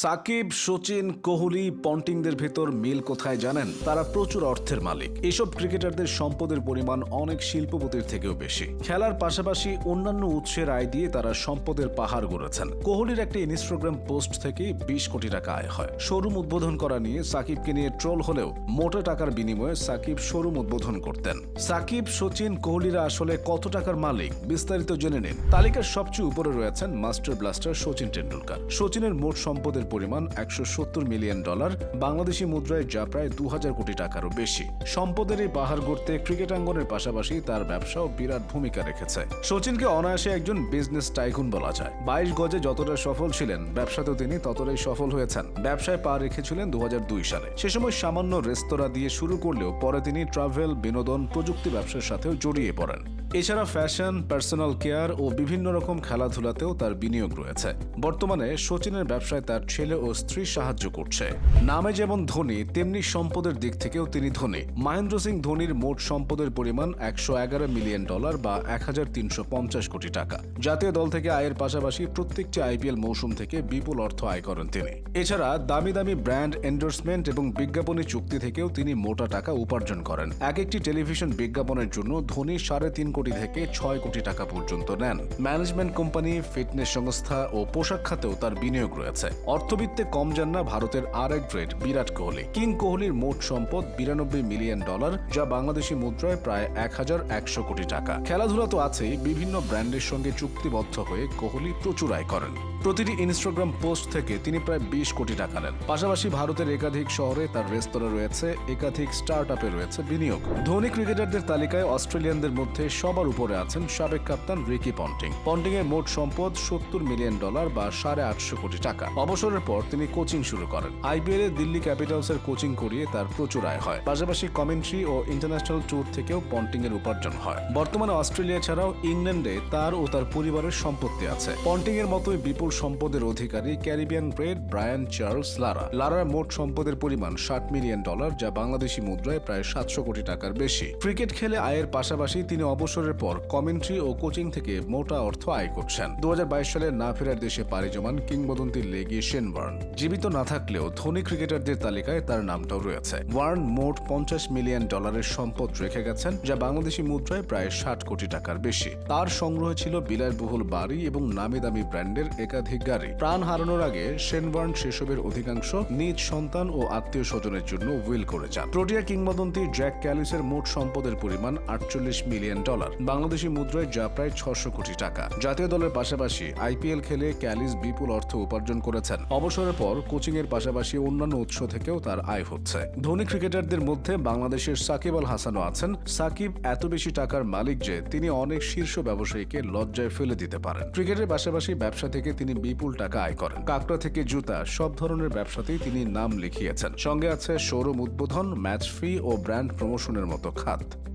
সাকিব সচিন কোহলি, পন্টিংদের ভেতর মিল কোথায় জানেন? তারা প্রচুর অর্থের মালিক। এসব ক্রিকেটারদের সম্পদের পরিমাণ অনেক শিল্পপতির থেকেও বেশি। খেলার পাশাপাশি অন্যান্য উৎসের আয় দিয়ে তারা সম্পদের পাহাড় গড়েছেন। কোহলির একটা ইনস্টাগ্রাম পোস্ট থেকে বিশ কোটি টাকা আয় হয়। শোরুম উদ্বোধন করা নিয়ে সাকিবকে নিয়ে ট্রোল হলেও মোটা টাকার বিনিময়ে সাকিব শোরুম উদ্বোধন করতেন। সাকিব সচিন কোহলিরা আসলে কত টাকার মালিক? বিস্তারিত জেনে নিন। তালিকার সবচেয়ে উপরে রয়েছেন মাস্টার ব্লাস্টার সচিন টেন্ডুলকার। সচিনের মোট সম্পদের পরিমাণ একশো সত্তর মিলিয়ন ডলার, বাংলাদেশি মুদ্রায় যা প্রায় দু হাজার কোটি টাকারও বেশি। সম্পদের এই পাহাড় গড়তে ক্রিকেটাঙ্গনের পাশাপাশি তার ব্যবসাও বিরাট ভূমিকা রেখেছে। সচিনকে অনায়াসে একজন বিজনেস টাইকুন বলা যায়। বাইশ গজে যতটা সফল ছিলেন, ব্যবসাতেও তিনি ততটাই সফল হয়েছেন। ব্যবসায় পা রেখেছিলেন দু হাজার দুই সালে। সে সময় সামান্য রেস্তোরাঁ দিয়ে শুরু করলেও পরে তিনি ট্রাভেল, বিনোদন, প্রযুক্তি ব্যবসার সাথেও জড়িয়ে পড়েন। এছাড়া ফ্যাশন, পার্সোনাল কেয়ার ও বিভিন্ন রকম খেলাধুলাতেও তার বিনিয়োগ রয়েছে। বর্তমানে সচিনের ব্যবসায় তার ছেলে ও স্ত্রী সাহায্য করছে। নামে যেমন ধনী, তেমনি সম্পদের দিক থেকেও তিনি ধনী। মহেন্দ্র সিং ধোনির মোট সম্পদের পরিমাণ একশো এগারো মিলিয়ন ডলার বা এক হাজার তিনশো পঞ্চাশ কোটি টাকা। জাতীয় দল থেকে আয়ের পাশাপাশি প্রত্যেকটি আইপিএল মৌসুম থেকে বিপুল অর্থ আয় করেন তিনি। এছাড়া দামি দামি ব্র্যান্ড এন্ডোর্সমেন্ট এবং বিজ্ঞাপনী চুক্তি থেকেও তিনি মোটা টাকা উপার্জন করেন। এক একটি টেলিভিশন বিজ্ঞাপনের জন্য ধোনি সাড়ে তিন কোটি থেকে ছয় কোটি টাকা পর্যন্ত নেন। ম্যানেজমেন্ট কোম্পানি, ফিটনেস সংস্থা ও পোশাক খাতেও তার বিনিয়োগ রয়েছে। অর্থবিত্তে কম যান না ভারতের আর এক গ্রেড বিরাট কোহলি। কিং কোহলির মোট সম্পদ বিরানব্বই মিলিয়ন ডলার, যা বাংলাদেশি মুদ্রায় প্রায় এক হাজার একশো কোটি টাকা। খেলাধুলা তো আছেই, বিভিন্ন ব্র্যান্ডের সঙ্গে চুক্তিবদ্ধ হয়ে কোহলি প্রচুর আয় করেন। প্রতিটি ইনস্টাগ্রাম পোস্ট থেকে তিনি প্রায় বিশ কোটি টাকা নেন। পাশাপাশি ভারতের একাধিক শহরে তার রেস্তোরাঁ রয়েছে, একাধিক স্টার্ট আপে রয়েছে বিনিয়োগ। ধনী ক্রিকেটারদের তালিকায় অস্ট্রেলিয়ানদের মধ্যে সবার উপরে আছেন সাবেক কাপ্তান রিকি পন্টিং। পন্টিং এর মোট সম্পদ সত্তর মিলিয়ন ডলার বা সাড়ে আটশো কোটি টাকা। অবসরের পর তিনি কোচিং শুরু করেন। আইপিএল এ দিল্লি ক্যাপিটালস এর কোচিং করিয়ে তার প্রচুর আয় হয়। পাশাপাশি কমেন্ট্রি ও ইন্টারন্যাশনাল ট্যুর থেকেও পন্টিং এর উপার্জন হয়। বর্তমানে অস্ট্রেলিয়া ছাড়াও ইংল্যান্ডে তার ও তার পরিবারের সম্পত্তি আছে। পন্টিং এর মতোই বিপুল সম্পদের অধিকারী Caribbean great Brian, Charles, Lara. লারার মোট সম্পদের পরিমাণ ষাট মিলিয়ন ডলার, যা বাংলাদেশি মুদ্রায় প্রায় সাতশো কোটি টাকার বেশি। ক্রিকেট খেলে আয়ের পাশাপাশি তিনি অবসরের পর কমেন্ট্রি ও কোচিং থেকে মোটা অর্থ আয় করছেন। দু হাজার বাইশ সালে না ফেরার দেশে পাড়ি জমান কিংবদন্তি লেগি শেন ওয়ার্ন জীবিত না থাকলেও ধনী ক্রিকেটারদের তালিকায় তার নামটাও রয়েছে। ওয়ার্ন মোট পঞ্চাশ মিলিয়ন ডলারের সম্পদ রেখে গেছেন, যা বাংলাদেশি মুদ্রায় প্রায় ষাট কোটি টাকার বেশি। তার সংগ্রহে ছিল বিলাসবহুল বাড়ি এবং নামি দামি ব্র্যান্ডের একাধিক গাড়ি। প্রাণ হারানোর আগে শেনওয়ার্ন সেসবের অধিকাংশ নিজ সন্তান ও আত্মীয় স্বজনের জন্য উইল করে যান। প্রোটিয়া কিংবদন্তি জ্যাক ক্যালিসের মোট সম্পদের পরিমাণ আটচল্লিশ মিলিয়ন ডলার বাংলাদেশি মুদ্রায় যা প্রায় ছশো কোটি টাকা। জাতীয় দলের পাশাপাশি আইপিএল খেলে ক্যালিস বিপুল অর্থ উপার্জন করেছেন। অবসরের পর কোচিং এর পাশাপাশি অন্যান্য উৎস থেকেও তার আয় হচ্ছে। ধনী ক্রিকেটারদের মধ্যে বাংলাদেশের সাকিব আল হাসানও আছেন। সাকিব এত বেশি টাকার মালিক যে তিনি অনেক শীর্ষ ব্যবসায়ীকে লজ্জায় ফেলে দিতে পারেন। ক্রিকেটের পাশাপাশি ব্যবসা থেকে তিনি বিপুল টাকা আয় করেন। কাকড়া থেকে জুতা, সব ধরনের ব্যবসাতেই তিনি নাম লিখিয়েছেন। সঙ্গে আছে শোরুম উদ্বোধন, ম্যাচ ফি ও ব্র্যান্ড প্রমোশনের মতো খাত।